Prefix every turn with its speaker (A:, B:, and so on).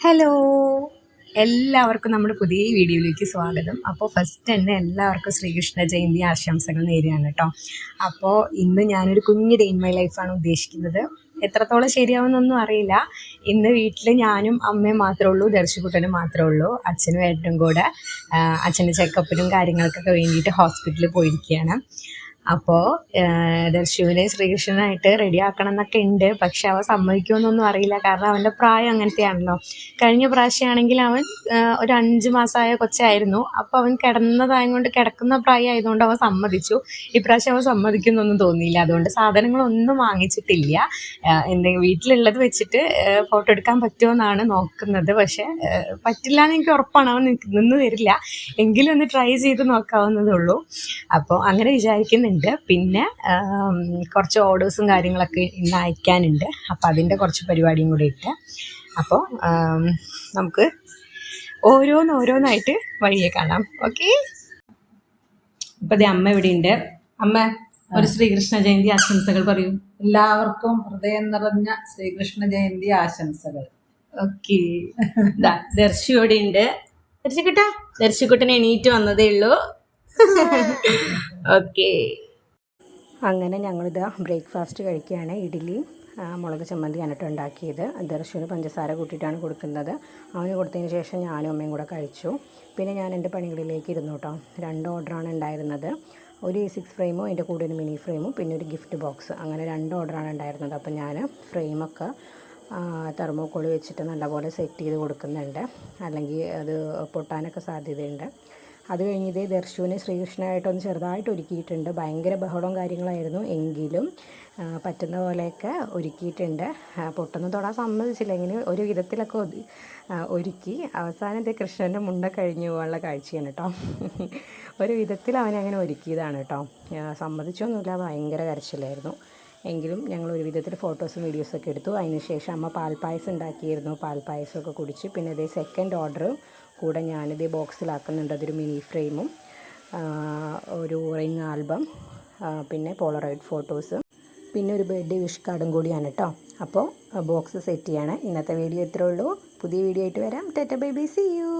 A: Hello എല്ലാവർക്കും നമ്മുടെ പുതിയ വീഡിയോയിലേക്ക് സ്വാഗതം. അപ്പോൾ ഫസ്റ്റ് തന്നെ എല്ലാവർക്കും ശ്രീകൃഷ്ണ ജയന്തി ആശംസകൾ നേരുകയാണ് കേട്ടോ. അപ്പോൾ ഇന്ന് ഞാനൊരു കുഞ്ഞ് ഡേ ഇൻ മൈ ലൈഫാണ് ഉദ്ദേശിക്കുന്നത്. എത്രത്തോളം ശരിയാവുന്നൊന്നും അറിയില്ല. ഇന്ന് വീട്ടിൽ ഞാനും അമ്മയും മാത്രമേ ഉള്ളൂ ദർശിക്കുട്ടനും മാത്രമേ ഉള്ളൂ അച്ഛനും ഏട്ടനും കൂടെ അച്ഛന്റെ ചെക്കപ്പിനും കാര്യങ്ങൾക്കൊക്കെ വേണ്ടിയിട്ട് ഹോസ്പിറ്റലിൽ പോയിരിക്കുകയാണ്. അപ്പോൾ ദർശുവിനെ ശ്രീകൃഷ്ണനായിട്ട് റെഡിയാക്കണം എന്നൊക്കെ ഉണ്ട് പക്ഷെ അവൻ സമ്മതിക്കുമെന്നൊന്നും അറിയില്ല. കാരണം അവന്റെ പ്രായം അങ്ങനത്തെയാണല്ലോ. കഴിഞ്ഞ പ്രാവശ്യമാണെങ്കിൽ അവൻ ഒരു അഞ്ച് മാസമായ കൊച്ചായിരുന്നു. അപ്പോൾ അവൻ കിടന്നതായത് കൊണ്ട് കിടക്കുന്ന പ്രായം ആയതുകൊണ്ട് അവൻ സമ്മതിച്ചു. ഇപ്രാവശ്യം അവൻ സമ്മതിക്കുന്നൊന്നും തോന്നിയില്ല. അതുകൊണ്ട് സാധനങ്ങളൊന്നും വാങ്ങിച്ചിട്ടില്ല. എന്തെങ്കിലും വീട്ടിലുള്ളത് വെച്ചിട്ട് ഫോട്ടോ എടുക്കാൻ പറ്റുമോ എന്നാണ് നോക്കുന്നത്. പക്ഷേ പറ്റില്ല എന്ന് എനിക്ക് ഉറപ്പാണ്. അവൻ നിന്ന് തരില്ല. എങ്കിലും ഒന്ന് ട്രൈ ചെയ്ത് നോക്കാവുന്നതേ ഉള്ളൂ. അപ്പോൾ അങ്ങനെ വിചാരിക്കുന്നുണ്ട്. പിന്നെ കുറച്ച് ഓർഡേഴ്സും കാര്യങ്ങളൊക്കെ ഇന്ന് അയക്കാനുണ്ട്. അപ്പോൾ അതിന്റെ കുറച്ച് പരിപാടിയും കൂടി ഇട്ട്. അപ്പോൾ നമുക്ക് ഓരോന്ന് ഓരോന്നായിട്ട് വഴിയെ കാണാം. ഓക്കെ? ഇപ്പം അമ്മ ഇവിടെ ഉണ്ട് അമ്മ ഒരു ശ്രീകൃഷ്ണ ജയന്തി ആശംസകൾ പറയൂ.
B: എല്ലാവർക്കും ഹൃദയം നിറഞ്ഞ ശ്രീകൃഷ്ണ ജയന്തി ആശംസകൾ.
A: ഓക്കെ. ദർശു ഇവിടെ ഉണ്ട് ദർശക്കുട്ട ദർശിക്കുട്ടനെ എണീറ്റ് വന്നതേ ഉള്ളൂ. ഓക്കെ. അങ്ങനെ ഞങ്ങളിത് ബ്രേക്ക്ഫാസ്റ്റ് കഴിക്കുകയാണ്. ഇഡ്ഡലി മുളക് ചമ്മന്തി കേട്ടോ ഉണ്ടാക്കിയത്. ദർശുവിന് പഞ്ചസാര കൂട്ടിയിട്ടാണ് കൊടുക്കുന്നത്. അവന് കൊടുത്തതിന് ശേഷം ഞാനും അമ്മയും കൂടെ കഴിച്ചു. പിന്നെ ഞാൻ എന്റെ പണികളിലേക്ക് ഇരുന്നു കേട്ടോ. രണ്ട് ഓർഡറാണ് ഉണ്ടായിരുന്നത്. ഒരു സിക്സ് ഫ്രെയിമും അതിന്റെ കൂടെ ഒരു മിനി ഫ്രെയിമും പിന്നെ ഒരു ഗിഫ്റ്റ് ബോക്സ് അങ്ങനെ രണ്ട് ഓർഡറാണ് ഉണ്ടായിരുന്നത്. അപ്പോൾ ഞാൻ ഫ്രെയിമൊക്കെ തെർമോക്കോൾ വെച്ചിട്ട് നല്ലപോലെ സെറ്റ് ചെയ്ത് കൊടുക്കുന്നുണ്ട്. അല്ലെങ്കിൽ അത് പൊട്ടാനൊക്കെ സാധ്യതയുണ്ട്. അത് കഴിഞ്ഞ് ഇതേ ദർശുവിന് ശ്രീകൃഷ്ണനായിട്ടൊന്ന് ചെറുതായിട്ട് ഒരുക്കിയിട്ടുണ്ട്. ഭയങ്കര ബഹളവും കാര്യങ്ങളായിരുന്നു. എങ്കിലും പറ്റുന്ന പോലെയൊക്കെ ഒരുക്കിയിട്ടുണ്ട്. പൊട്ടൊന്നും തൊടാൻ സമ്മതിച്ചില്ല. ഇങ്ങനെ ഒരു വിധത്തിലൊക്കെ ഒരുക്കി അവസാനം ഇതേ കൃഷ്ണന്റെ മുണ്ട കഴിഞ്ഞു പോകാനുള്ള കാഴ്ചയാണ് കേട്ടോ. ഒരു വിധത്തിൽ അവനെ അങ്ങനെ ഒരുക്കിയതാണ് കേട്ടോ. സമ്മതിച്ചൊന്നുമില്ല. ഭയങ്കര കരച്ചിലായിരുന്നു. എങ്കിലും ഞങ്ങൾ ഒരു വിധത്തിൽ ഫോട്ടോസും വീഡിയോസൊക്കെ എടുത്തു. അതിന് ശേഷം അമ്മ പാൽപ്പായസം ഉണ്ടാക്കിയിരുന്നു. പാൽപ്പായസമൊക്കെ കുടിച്ച് പിന്നെ ഇതേ സെക്കൻഡ് ഓർഡർ കൂടെ ഞാനിത് ബോക്സിലാക്കുന്നുണ്ട്. അതൊരു മിനി ഫ്രെയിമും ഒരു റിങ് ആൽബം പിന്നെ പോളറോയിഡ് ഫോട്ടോസ്. പിന്നെ ഒരു ബർത്ത്ഡേ വിഷ് കാർഡും കൂടിയാണ് കേട്ടോ അപ്പോൾ ബോക്സ് സെറ്റ് ചെയ്യാണ്. ഇന്നത്തെ വീഡിയോ ഇത്രേ ഉള്ളൂ. പുതിയ വീഡിയോ ആയിട്ട് വരാം. Tata baby see you.